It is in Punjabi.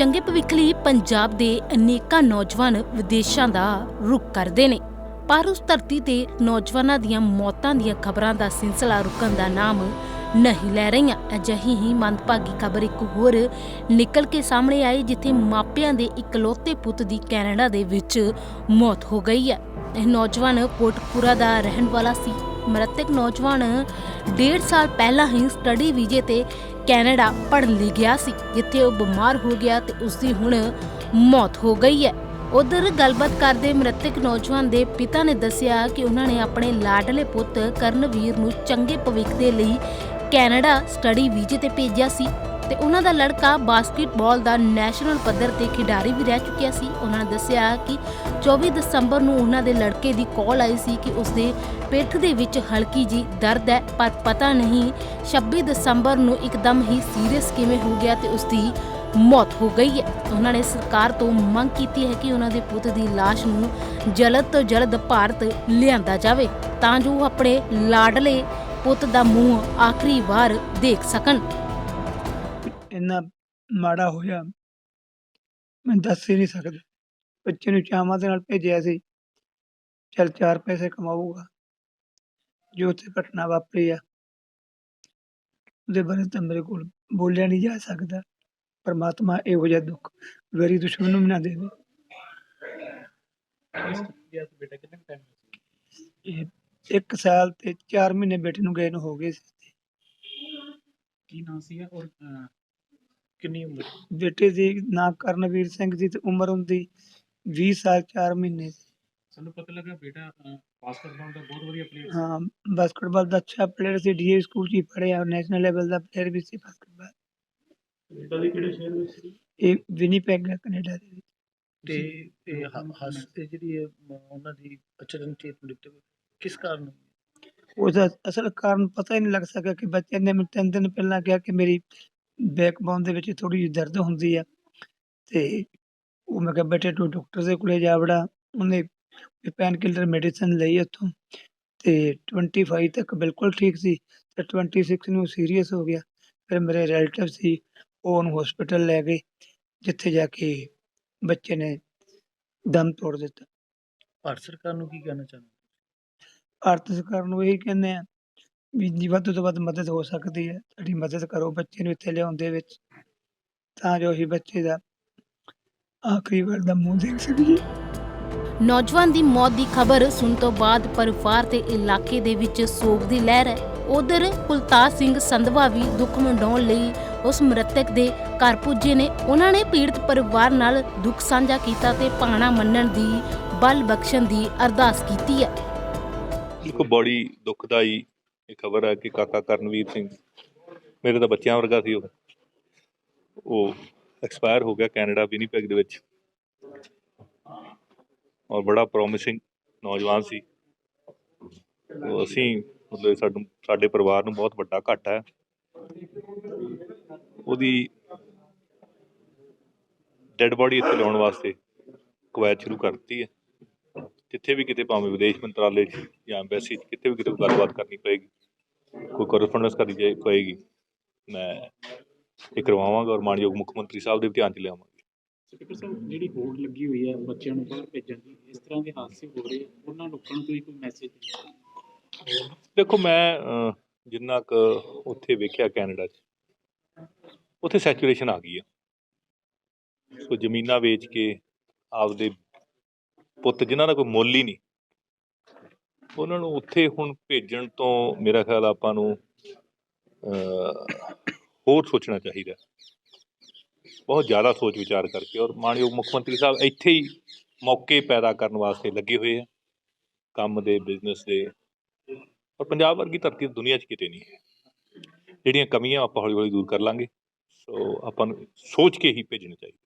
ਚੰਗੇ ਭਵਿੱਖ ਲਈ ਪੰਜਾਬ ਦੇ ਅਨੇਕਾਂ ਨੌਜਵਾਨ ਵਿਦੇਸ਼ਾਂ ਦਾ ਰੁਖ ਕਰਦੇ ਨੇ। ਪਰ ਉਸ ਧਰਤੀ ਤੇ ਨੌਜਵਾਨਾਂ ਦੀਆਂ ਮੌਤਾਂ ਦੀਆਂ ਖਬਰਾਂ ਦਾ ਸਿਲਸਿਲਾ ਰੁਕਣ ਦਾ ਨਾਮ ਨਹੀਂ ਲੈ ਰਹੀਆਂ। ਅਜਿਹੀ ਹੀ ਮੰਦਭਾਗੀ ਖਬਰ ਇੱਕ ਹੋਰ ਨਿਕਲ ਕੇ ਸਾਹਮਣੇ ਆਈ, ਜਿੱਥੇ ਮਾਪਿਆਂ ਦੇ ਇਕਲੌਤੇ ਪੁੱਤ ਦੀ ਕੈਨੇਡਾ ਦੇ ਵਿੱਚ ਮੌਤ ਹੋ ਗਈ ਹੈ। ਇਹ ਨੌਜਵਾਨ ਕੋਟਕਪੂਰਾ ਦਾ ਰਹਿਣ ਵਾਲਾ ਸੀ। ਮ੍ਰਿਤਕ ਨੌਜਵਾਨ ਡੇਢ ਸਾਲ ਪਹਿਲਾਂ ਹੀ ਸਟੱਡੀ ਵੀਜ਼ੇ ਤੇ ਕੈਨੇਡਾ ਪੜ੍ਹਨ ਲਈ ਗਿਆ ਸੀ, ਜਿੱਥੇ ਉਹ ਬਿਮਾਰ ਹੋ ਗਿਆ ਤੇ ਉਸ ਦੀ ਹੁਣ ਮੌਤ ਹੋ ਗਈ ਹੈ। ਉਧਰ ਗੱਲਬਾਤ ਕਰਦੇ ਮ੍ਰਿਤਕ ਨੌਜਵਾਨ ਦੇ ਪਿਤਾ ਨੇ ਦੱਸਿਆ ਕਿ ਉਹਨਾਂ ਨੇ ਆਪਣੇ ਲਾਡਲੇ ਪੁੱਤ ਕਰਨਵੀਰ ਨੂੰ ਚੰਗੇ ਭਵਿੱਖ ਦੇ ਲਈ ਕੈਨੇਡਾ ਸਟੱਡੀ ਵੀਜ਼ੇ ਤੇ ਭੇਜਿਆ ਸੀ। ਤੇ ਉਹਨਾਂ ਦਾ ਲੜਕਾ ਬਾਸਕਟਬਾਲ ਦਾ ਨੈਸ਼ਨਲ ਪੱਧਰ ਤੇ ਖਿਡਾਰੀ ਵੀ ਰਹਿ ਚੁੱਕਿਆ ਸੀ। ਉਹਨਾਂ ਨੇ ਦੱਸਿਆ ਕਿ 24 ਦਸੰਬਰ ਨੂੰ ਉਹਨਾਂ ਦੇ ਲੜਕੇ ਦੀ ਕਾਲ ਆਈ ਸੀ ਕਿ ਉਸਦੇ ਪਿੱਠ ਦੇ ਵਿੱਚ ਹਲਕੀ ਜੀ ਦਰਦ ਹੈ, ਪਰ ਪਤਾ ਨਹੀਂ 26 ਦਸੰਬਰ ਨੂੰ ਇੱਕਦਮ ਹੀ ਸੀਰੀਅਸ ਕਿਵੇਂ ਹੋ ਗਿਆ ਤੇ ਉਸਦੀ ਮੌਤ ਹੋ ਗਈ ਹੈ। ਉਹਨਾਂ ਨੇ ਸਰਕਾਰ ਤੋਂ ਮੰਗ ਕੀਤੀ ਹੈ ਕਿ ਉਹਨਾਂ ਦੇ ਪੁੱਤ ਦੀ ਲਾਸ਼ ਨੂੰ ਜਲਦ ਤੋਂ ਜਲਦ ਭਾਰਤ ਲਿਆਂਦਾ ਜਾਵੇ ਤਾਂ ਜੋ ਉਹ ਆਪਣੇ ਲਾਡਲੇ ਪੁੱਤ ਦਾ ਮੂੰਹ ਆਖਰੀ ਵਾਰ ਦੇਖ ਸਕਣ। ਇੰਨਾ ਮਾੜਾ ਹੋਇਆ ਮੈਂ ਦੱਸ ਹੀ ਨਹੀਂ ਸਕਦਾ। ਬੱਚੇ ਨੂੰ ਚਾਵਾਂ ਦੇ ਨਾਲ ਭੇਜਿਆ ਸੀ ਚਲ ਚਾਰ ਪੈਸੇ ਕਮਾਊਗਾ ਜੋ ਉੱਥੇ ਘਟਨਾ ਵਾਪਰੀ ਆ ਉਹਦੇ ਬਾਰੇ ਤਾਂ ਮੇਰੇ ਕੋਲ ਬੋਲਿਆ ਨਹੀਂ ਜਾ ਸਕਦਾ। ਪਰਮਾਤਮਾ ਇਹੋ ਜਿਹਾ ਦੁੱਖ ਵੈਰੀ ਦੁਸ਼ਮਣ ਨੂੰ ਵੀ ਨਾ ਦੇਵੇ ਇਹ ਇੱਕ ਸਾਲ ਤੇ 4 ਮਹੀਨੇ ਬੇਟੇ ਨੂੰ ਗਏ ਨੂੰ ਹੋ ਗਏ ਸੀ ਕੀ ਨਾਂ ਸੀ ਔਰ ਅਹ, ਕਿੰਨੀ ਉਮਰ ਬੇਟੇ ਦੀ ਨਾਂ ਕਰਨਵੀਰ ਸਿੰਘ ਦੀ ਤੇ ਉਮਰ ਹੁੰਦੀ 20 ਸਾਲ 4 ਮਹੀਨੇ ਸੀ ਸਾਨੂੰ ਪਤਾ ਲੱਗਾ ਬੇਟਾ ਬਾਸਕਟਬਾਲ ਦਾ ਬਹੁਤ ਵਧੀਆ ਪਲੇਅਰ ਹਾਂ ਬਾਸਕਟਬਾਲ ਦਾ ਅੱਛਾ ਪਲੇਅਰ ਸੀ ਡੀਏ ਸਕੂਲ 'ਚ ਹੀ ਪੜ੍ਹਿਆ ਨੈਸ਼ਨਲ ਲੈਵਲ ਦਾ ਪਲੇਅਰ ਵੀ ਸੀ ਬਾਸਕਟਬਾਲ ਦੇ ਕਿਹੜੇ ਸ਼ਹਿਰ ਵਿੱਚ ਸੀ? ਇਹ ਵਿਨੀਪੈਗ ਕੈਨੇਡਾ ਦੇ ਵਿੱਚ। ਤੇ ਇਹ ਹਸ ਤੇ ਜਿਹੜੀ ਇਹ ਉਹਨਾਂ ਦੀ ਅਚਰਨਚੇਤ ਮ੍ਰਿਤੂ ਕਿਸ ਕਾਰਨ ਹੋਈ? ਉਹਦਾ ਅਸਲ ਕਾਰਨ ਪਤਾ ਹੀ ਨਹੀਂ ਲੱਗ ਸਕਿਆ ਕਿ ਬੱਚੇ ਨੇ ਮੈਨੂੰ ਤਿੰਨ ਦਿਨ ਪਹਿਲਾਂ ਕਿਹਾ ਕਿ ਮੇਰੀ ਬੈਕਬੋਨ ਦੇ ਵਿੱਚ ਥੋੜੀ ਜਿਹੀ ਦਰਦ ਹੁੰਦੀ ਆ ਤੇ ਉਹ ਮੈਂ ਕਿਹਾ ਬੇਟੇ ਤੂੰ ਡਾਕਟਰ ਦੇ ਕੋਲੇ ਜਾ ਵੜਾ। ਉਹਨੇ ਪੈਨ ਕਿਲਰ ਮੈਡੀਸਨ ਲਈ ਉੱਥੋਂ ਤੇ 25 ਤੱਕ ਬਿਲਕੁਲ ਠੀਕ ਸੀ ਤੇ 26 ਨੂੰ ਸੀਰੀਅਸ ਹੋ ਗਿਆ। ਫਿਰ ਮੇਰੇ ਰਿਲੇਟਿਵ ਸੀ ਉਹ ਉਹਨੂੰ ਹਸਪੀਟਲ ਲੈ ਗਏ ਜਿੱਥੇ ਜਾ ਕੇ ਬੱਚੇ ਨੇ ਦਮ ਤੋੜ ਦਿੱਤਾ। ਭਾਰਤ ਸਰਕਾਰ ਨੂੰ ਕੀ ਕਹਿਣਾ ਚਾਹੁੰਦੇ ਭਾਰਤ ਸਰਕਾਰ ਨੂੰ ਇਹੀ ਕਹਿੰਦੇ ਆ ਵੀ ਜੀ ਵੱਧ ਤੋਂ ਵੱਧ ਮਦਦ ਹੋ ਸਕਦੀ ਹੈ। ਸਾਡੀ ਮਦਦ ਕਰੋ ਬੱਚੇ ਨੂੰ ਇੱਥੇ ਲਿਆਉਣ ਦੇ ਵਿੱਚ। ਤਾਂ ਜੋ ਅਸੀਂ ਬੱਚੇ ਦਾ ਆਖਰੀ ਵਾਰ ਦਾ ਮੂੰਹ ਦੇਖ ਸਕੀਏ। ਨੌਜਵਾਨ ਦੀ ਮੌਤ ਦੀ ਖਬਰ ਸੁਣ ਤੋਂ ਬਾਅਦ ਪਰਿਵਾਰ ਤੇ ਇਲਾਕੇ ਦੇ ਵਿੱਚ ਸੋਗ ਦੀ ਲਹਿਰ ਹੈ। ਉਧਰ ਕੁਲਤਾਰ ਸਿੰਘ ਸੰਧਵਾ ਵੀ ਦੁੱਖ ਮੰਡਾਉਣ ਲਈ ਉਸ ਮ੍ਰਿਤਕ ਦੇ ਘਰ ਪੁੱਜੇ ਨੇ। ਉਹਨਾਂ ਨੇ ਪੀੜਤ ਪਰਿਵਾਰ ਨਾਲ ਦੁੱਖ ਸਾਂਝਾ ਕੀਤਾ ਤੇ ਪਾਣਾ ਮੰਨਣ ਦੀ ਬਲ ਬਖਸ਼ਣ ਦੀ ਅਰਦਾਸ ਕੀਤੀ ਹੈ। ਇੱਕ ਬੜੀ ਦੁਖਦਾਈ ਇਹ ਖਬਰ ਹੈ ਕਿ ਕਾਕਾ ਕਰਨਵੀਰ ਸਿੰਘ, ਮੇਰੇ ਤਾਂ ਬੱਚਿਆਂ ਵਰਗਾ ਸੀ ਉਹ। ਉਹ ਐਕਸਪਾਇਰ ਹੋ ਗਿਆ, ਕੈਨੇਡਾ ਵਿਨੀਪੈਗ ਦੇ ਵਿੱਚ। ਔਰ ਬੜਾ ਪ੍ਰੋਮਿਸਿੰਗ ਨੌਜਵਾਨ ਸੀ। ਉਹ ਅਸੀਂ ਮਤਲਬ ਸਾਨੂੰ ਸਾਡੇ ਪਰਿਵਾਰ ਨੂੰ ਬਹੁਤ ਵੱਡਾ ਘਾਟਾ ਹੈ। ਉਹਦੀ ਡੈੱਡ ਬੋਡੀ ਇੱਥੇ ਲਿਆਉਣ ਵਾਸਤੇ ਕਵਾਇਤ ਸ਼ੁਰੂ ਕਰ ਦਿੱਤੀ ਹੈ। ਜਿੱਥੇ ਵੀ ਕਿਤੇ ਭਾਵੇਂ ਵਿਦੇਸ਼ ਮੰਤਰਾਲੇ 'ਚ ਜਾਂ ਐਮਬੈਸੀ 'ਚ, ਕਿਤੇ ਵੀ ਕਿਤੇ ਕੋਈ ਗੱਲਬਾਤ ਕਰਨੀ ਪਏਗੀ। ਕੋਈ ਕੋਰਸਪੋਂਡੈਂਸ ਕਰਨੀ ਜਾਏ ਪਏਗੀ ਮੈਂ ਇਹ ਕਰਵਾਵਾਂਗਾ ਔਰ ਮਾਨਯੋਗ ਮੁੱਖ ਮੰਤਰੀ ਸਾਹਿਬ ਦੇ ਧਿਆਨ 'ਚ ਲਿਆਵਾਂਗਾ। ਸਪੀਕਰ ਸਾਹਿਬ ਜਿਹੜੀ ਹੋੜ ਲੱਗੀ ਹੋਈ ਹੈ ਬੱਚਿਆਂ ਨੂੰ ਬਾਹਰ ਭੇਜਣ ਦੀ ਇਸ ਤਰ੍ਹਾਂ ਦੇ ਹਾਦਸੇ ਹੋ ਰਹੇ ਆ ਉਹਨਾਂ ਲੋਕਾਂ ਨੂੰ ਕੋਈ ਕੋਈ ਮੈਸੇਜ ਦੇਖੋ ਮੈਂ ਜਿੰਨਾ ਕੁ ਉੱਥੇ ਵੇਖਿਆ ਕੈਨੇਡਾ 'ਚ ਉੱਥੇ ਸੈਚੂਰੇਸ਼ਨ ਆ ਗਈ ਆ। ਸੋ ਜ਼ਮੀਨਾਂ ਵੇਚ ਕੇ ਆਪਦੇ ਪੁੱਤ ਜਿਨ੍ਹਾਂ ਦਾ ਕੋਈ ਮੁੱਲ ਹੀ ਨਹੀਂ ਉਹਨਾਂ ਨੂੰ ਉੱਥੇ ਹੁਣ ਭੇਜਣ ਤੋਂ ਮੇਰਾ ਖਿਆਲ ਆਪਾਂ ਨੂੰ ਹੋਰ ਸੋਚਣਾ ਚਾਹੀਦਾ। ਬਹੁਤ ਜ਼ਿਆਦਾ ਸੋਚ ਵਿਚਾਰ ਕਰਕੇ ਔਰ ਮਾਨਯੋਗ ਮੁੱਖ ਮੰਤਰੀ ਸਾਹਿਬ ਇੱਥੇ ਹੀ ਮੌਕੇ ਪੈਦਾ ਕਰਨ ਵਾਸਤੇ ਲੱਗੇ ਹੋਏ ਆ। ਕੰਮ ਦੇ ਬਿਜ਼ਨਸ ਦੇ। ਔਰ ਪੰਜਾਬ ਵਰਗੀ ਧਰਤੀ ਤਾਂ ਦੁਨੀਆ 'ਚ ਕਿਤੇ ਨਹੀਂ ਹੈ। ਜਿਹੜੀਆਂ ਕਮੀਆਂ ਆਪਾਂ ਹੌਲੀ ਹੌਲੀ ਦੂਰ ਕਰ ਲਾਂਗੇ। ਸੋ ਆਪਾਂ ਨੂੰ ਸੋਚ ਕੇ ਹੀ ਭੇਜਣਾ ਚਾਹੀਦਾ।